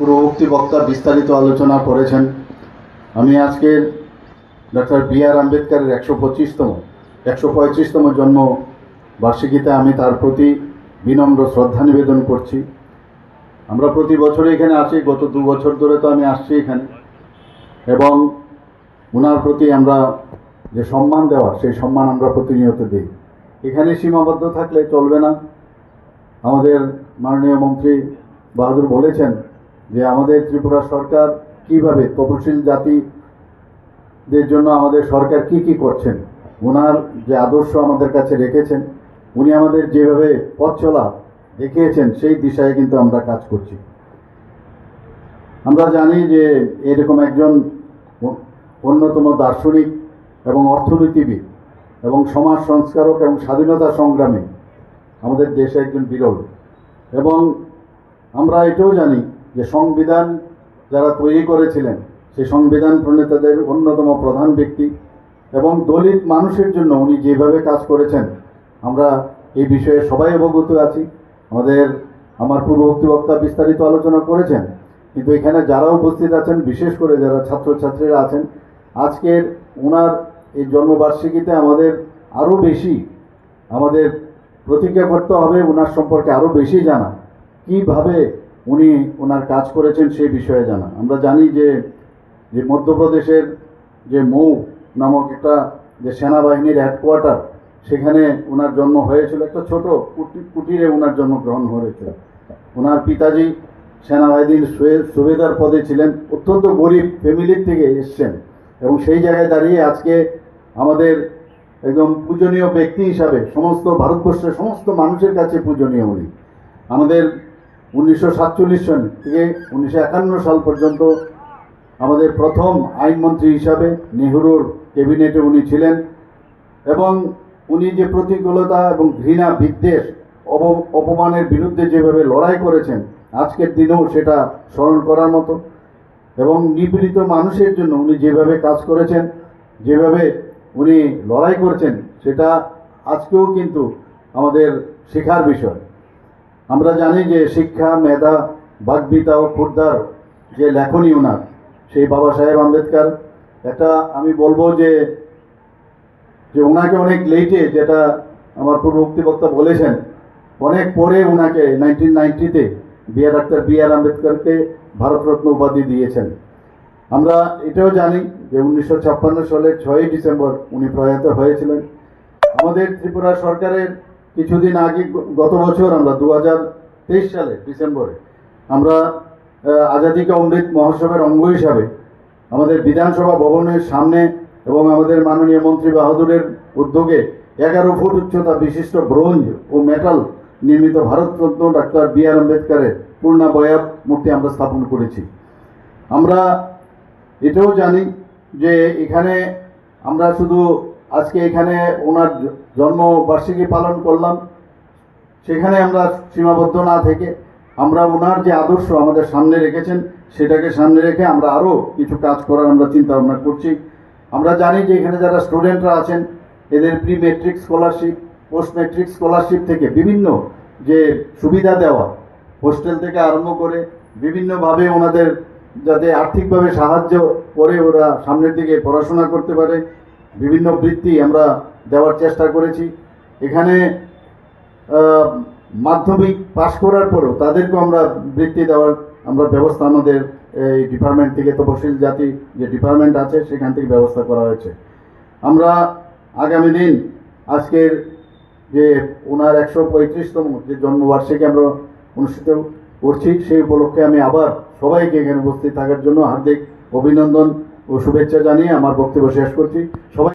পূর্ববর্তী বক্তা বিস্তারিত আলোচনা করেছেন। আমি আজকের ডক্টর বি আর আম্বেদকারের একশো পঁচিশতম, একশো পঁয়ত্রিশতম জন্ম বার্ষিকীতে আমি তার প্রতি বিনম্র শ্রদ্ধা নিবেদন করছি। আমরা প্রতি বছর এখানে আসি, গত দু বছর ধরে তো আমি আসছি এখানে। এবং ওনার প্রতি আমরা যে সম্মান দেওয়া সেই সম্মান আমরা প্রতিনিয়ত দিই। এখানে সীমাবদ্ধ থাকলে চলবে না। আমাদের মাননীয় মন্ত্রী বাহাদুর বলেছেন যে আমাদের ত্রিপুরা সরকার কীভাবে তপশিল জাতিদের জন্য আমাদের সরকার কি কি করছেন ওনার যে আদর্শ আমাদের কাছে রেখেছেন, উনি আমাদের যেভাবে পথ চলা দেখিয়েছেন, সেই দিশায় কিন্তু আমরা কাজ করছি। আমরা জানি যে এরকম একজন অন্যতম দার্শনিক এবং অর্থনীতিবিদ এবং সমাজ সংস্কারক এবং স্বাধীনতা সংগ্রামী আমাদের দেশে একজন বিরল এবং আমরা এটাও জানি যে সংবিধান যারা তৈরি করেছিলেন, সেই সংবিধান প্রণেতাদের অন্যতম প্রধান ব্যক্তি এবং দলিত মানুষের জন্য উনি যেভাবে কাজ করেছেন, আমরা এই বিষয়ে সবাই অবগত আছি। আমাদের, আমার পূর্ববর্তী বক্তা বিস্তারিত আলোচনা করেছেন, কিন্তু এখানে যারা উপস্থিত আছেন, বিশেষ করে যারা ছাত্রছাত্রীরা আছেন, আজকের ওনার এই জন্মবার্ষিকীতে আমাদের আরও বেশি, আমাদের প্রতিজ্ঞা করতে হবে ওনার সম্পর্কে আরও বেশি জানা। কীভাবে উনি ওনার কাজ করেছেন সেই বিষয়ে জানা। আমরা জানি যে যে মধ্যপ্রদেশের যে মৌ নামক একটা যে সেনাবাহিনীর হেডকোয়ার্টার সেখানে ওনার জন্ম হয়েছিল। একটা ছোট কুটি- কুটিরে ওনার জন্মগ্রহণ হয়েছিল। ওনার পিতাজি সেনাবাহিনীর সুবেদার পদে ছিলেন। অত্যন্ত গরিব ফ্যামিলির থেকে এসছেন এবং সেই জায়গায় দাঁড়িয়ে আজকে আমাদের একদম পূজনীয় ব্যক্তি হিসাবে সমস্ত ভারতবর্ষের সমস্ত মানুষের কাছে পূজনীয় উনি। আমাদের উনিশশো সাতচল্লিশ সন থেকে উনিশশো একান্ন সাল পর্যন্ত আমাদের প্রথম আইনমন্ত্রী হিসাবে নেহরুর ক্যাবিনেটে উনি ছিলেন এবং উনি যে প্রতিকূলতা এবং ঘৃণা বিদ্বেষ অপমানের বিরুদ্ধে যেভাবে লড়াই করেছেন, আজকের দিনেও সেটা স্মরণ করার মতো এবং নিপীড়িত মানুষের জন্য উনি যেভাবে কাজ করেছেন, যেভাবে উনি লড়াই করছেন, সেটা আজকেও কিন্তু আমাদের শেখার বিষয়। আমরা জানি যে শিক্ষা, মেধা, বাগ্বিতা ও ক্ষুদ্ধার যে লেখনী ওনার সেই বাবা সাহেব আম্বেদকর। এটা আমি বলব যে যে ওনাকে অনেক লেটে যেটা আমার পূর্ববর্তী বক্তা বলেছেন, অনেক পরে ওনাকে nineteen নাইনটিতে B R doctor B R আম্বেদকরকে Bharat Ratna উপাধি দিয়েছেন। আমরা এটাও জানি যে উনিশশো ছাপ্পান্ন সালের ছয়ই ডিসেম্বর উনি প্রয়াত হয়েছিলেন। আমাদের ত্রিপুরা সরকারের কিছুদিন আগে গত বছর আমরা দু হাজার তেইশ সালে, ডিসেম্বরে, আমরা আজাদি কা অমৃত মহোৎসবের অঙ্গ হিসাবে আমাদের বিধানসভা ভবনের সামনে এবং আমাদের মাননীয় মন্ত্রী বাহাদুরের উদ্যোগে এগারো ফুট উচ্চতা বিশিষ্ট ব্রোঞ্জ ও মেটাল নির্মিত ভারতরত্ন ডাক্তার বি আর আম্বেদকরের পূর্ণাবয়াব মূর্তি আমরা স্থাপন করেছি। আমরা এটাও জানি যে এখানে আমরা শুধু আজকে এখানে ওনার জন্মবার্ষিকী পালন করলাম। সেখানে আমরা সীমাবদ্ধ না থেকে আমরা ওনার যে আদর্শ আমাদের সামনে রেখেছেন, সেটাকে সামনে রেখে আমরা আরও কিছু কাজ করার আমরা চিন্তা ভাবনা করছি। আমরা জানি যে এখানে যারা স্টুডেন্টরা আছেন, এদের pre matric scholarship post matric scholarship থেকে বিভিন্ন যে সুবিধা দেওয়া, হোস্টেল থেকে আরম্ভ করে বিভিন্নভাবে ওনাদের যাতে আর্থিকভাবে সাহায্য করে ওরা সামনের দিকে পড়াশোনা করতে পারে। বিভিন্ন বৃত্তি আমরা দেওয়ার চেষ্টা করেছি। এখানে মাধ্যমিক পাশ করার পরেও তাদেরকেও আমরা বৃত্তি দেওয়ার, আমরা ব্যবস্থা আমাদের এই ডিপার্টমেন্ট থেকে তপশিল জাতি যে ডিপার্টমেন্ট আছে, সেখান থেকে ব্যবস্থা করা হয়েছে। আমরা আগামী দিন আজকের যে ওনার একশো পঁয়ত্রিশতম যে জন্মবার্ষিকী আমরা অনুষ্ঠিত করছি, সেই উপলক্ষে আমি আবার সবাইকে এখানে উপস্থিত থাকার জন্য হার্দিক অভিনন্দন ও শুভেচ্ছা জানিয়ে আমার বক্তব্য শেষ করছি। সবাই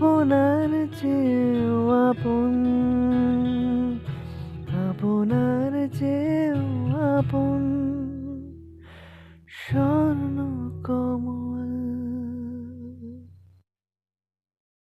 আপনার চেয়েও আপন